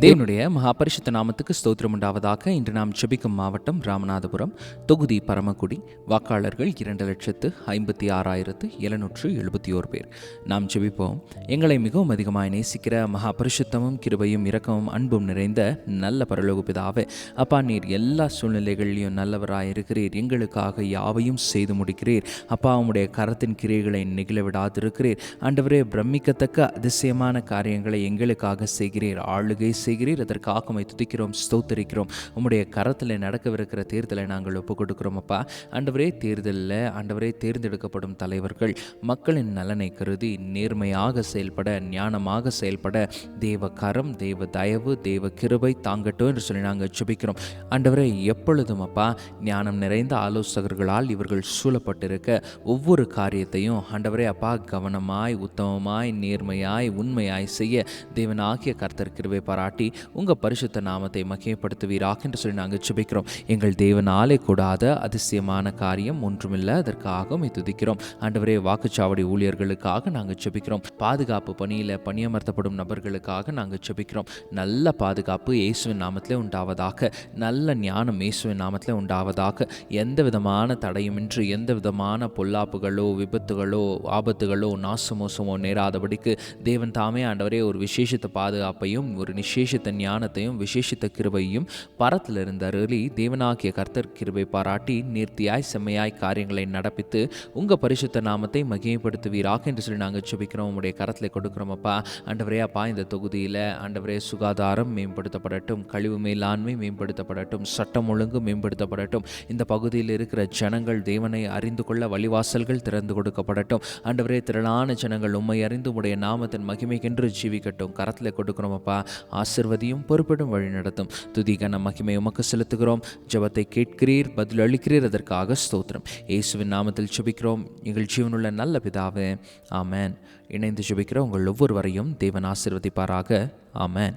தேவனுடைய மகாபரிசுத்த நாமத்துக்கு ஸ்தோத்திரம் உண்டாவதாக இன்று நாம் ஜெபிக்கும் மாவட்டம் ராமநாதபுரம் தொகுதி பரமக்குடி வாக்காளர்கள் இரண்டு லட்சத்து ஐம்பத்தி ஆறாயிரத்து எழுநூற்று எழுபத்தி ஓர் பேர். நாம் ஜெபிப்போம். எங்களை மிகவும் அதிகமாக நேசிக்கிற மகாபரிசுத்தமும் கிருபையும் இரக்கமும் அன்பும் நிறைந்த நல்ல பரலோக பிதாவே அப்பா நீர் எல்லா சூழ்நிலைகளிலும் நல்லவராக இருக்கிறீர். எங்களுக்காக யாவையும் செய்து முடிக்கிறீர். அப்பா உம்முடைய கரத்தின் கிரியைகளை நெகிழ விடாதிருக்கிறீர். ஆண்டவரே பிரமிக்கத்தக்க அதிசயமான காரியங்களை எங்களுக்காக செய்கிறீர். ஆளுகை செய்கிறீர். அதற்காக உம்மை துதிக்கிறோம் ஸ்தோத்தரிக்கிறோம். உம்முடைய கரத்தில் நடக்கவிருக்கிற தேர்தலை நாங்கள் ஒப்புக் கொடுக்கிறோம் அப்பா. ஆண்டவரே தேர்தலில் ஆண்டவரே தேர்ந்தெடுக்கப்படும் தலைவர்கள் மக்களின் நலனை கருதி நேர்மையாக செயல்பட ஞானமாக செயல்பட தேவ கரம் தேவ தயவு தேவ கிருபை தாங்கட்டும் என்று சொல்லி நாங்கள் ஜெபிக்கிறோம். ஆண்டவரே எப்பொழுதும் அப்பா ஞானம் நிறைந்த ஆலோசகர்களால் இவர்கள் சூழப்பட்டிருக்க ஒவ்வொரு காரியத்தையும் ஆண்டவரே அப்பா கவனமாய் உத்தமமாய் நேர்மையாய் உண்மையாய் செய்ய தேவனாகிய கர்த்தர் கிருபை பாராட்டு உங்கள் பரிசுத்த நாமத்தை மகிமைப்படுத்துவீராக என்று சொல்லி நாங்கள் ஜெபிக்கிறோம். எங்கள் தேவனாலே கூடாத அதிசயமான காரியம் ஒன்றுமில்லை அதற்காக துதிக்கிறோம். ஆண்டவரே வாக்குச்சாவடி ஊழியர்களுக்காக நாங்கள் ஜெபிக்கிறோம். பாதுகாப்பு பணியில் பணியமர்த்தப்படும் நபர்களுக்காக நாங்கள் ஜெபிக்கிறோம். நல்ல பாதுகாப்பு இயேசுவின் நாமத்திலே உண்டாவதாக. நல்ல ஞானம் இயேசுவின் நாமத்திலே உண்டாவதாக. எந்த விதமான தடையுமின்றி எந்த விதமான பொல்லாப்புகளோ விபத்துகளோ ஆபத்துகளோ நாசமோசமோ நேராதபடிக்கு தேவன் தாமே ஆண்டவரே ஒரு விசேஷித்த பாதுகாப்பையும் ஒரு விசேஷித்த ஞானத்தையும் விசேஷித்த கிருபையும் பரத்தில் இருந்த அருளி தேவனாகிய கர்த்தர் கிருபை பாராட்டி நேர்த்தியாய் செம்மையாய் காரியங்களை நடப்பித்து உங்கள் பரிசுத்த நாமத்தை மகிமைப்படுத்துவீராக என்று சொல்லி நாங்கள் சுபிக்கிறோம் உங்களுடைய கரத்தில் கொடுக்குறோமப்பா அப்பா. அப்பா இந்த தொகுதியில் அண்டவரே சுகாதாரம் மேம்படுத்தப்படட்டும் கழிவு மேலாண்மை மேம்படுத்தப்படட்டும் சட்டம் ஒழுங்கு மேம்படுத்தப்படட்டும் இந்த பகுதியில் இருக்கிற ஜனங்கள் தேவனை அறிந்து கொள்ள வழிவாசல்கள் திறந்து கொடுக்கப்படட்டும். அண்டவரே திரளான ஜனங்கள் உண்மை அறிந்து உடைய நாமத்தின் மகிமைக்கென்று ஜீவிக்கட்டும். கரத்தில் கொடுக்குறோமப்பா ஆசை ஆசிர்வதியும் பொறுப்பிடும் வழி நடத்தும். துதிகன மகிமை உமக்கு செலுத்துகிறோம். ஜெபத்தை கேட்கிறீர் பதில் அளிக்கிறீர் அதற்காக ஸ்தோத்திரம். இயேசுவின் நாமத்தில் சுபிக்கிறோம் எங்கள் ஜீவனுள்ள நல்ல பிதாவே. ஆமேன். இணைந்து ஜெபிக்கிற உங்கள் ஒவ்வொருவரையும் தேவன் ஆசிர்வதிப்பாராக. ஆமேன்.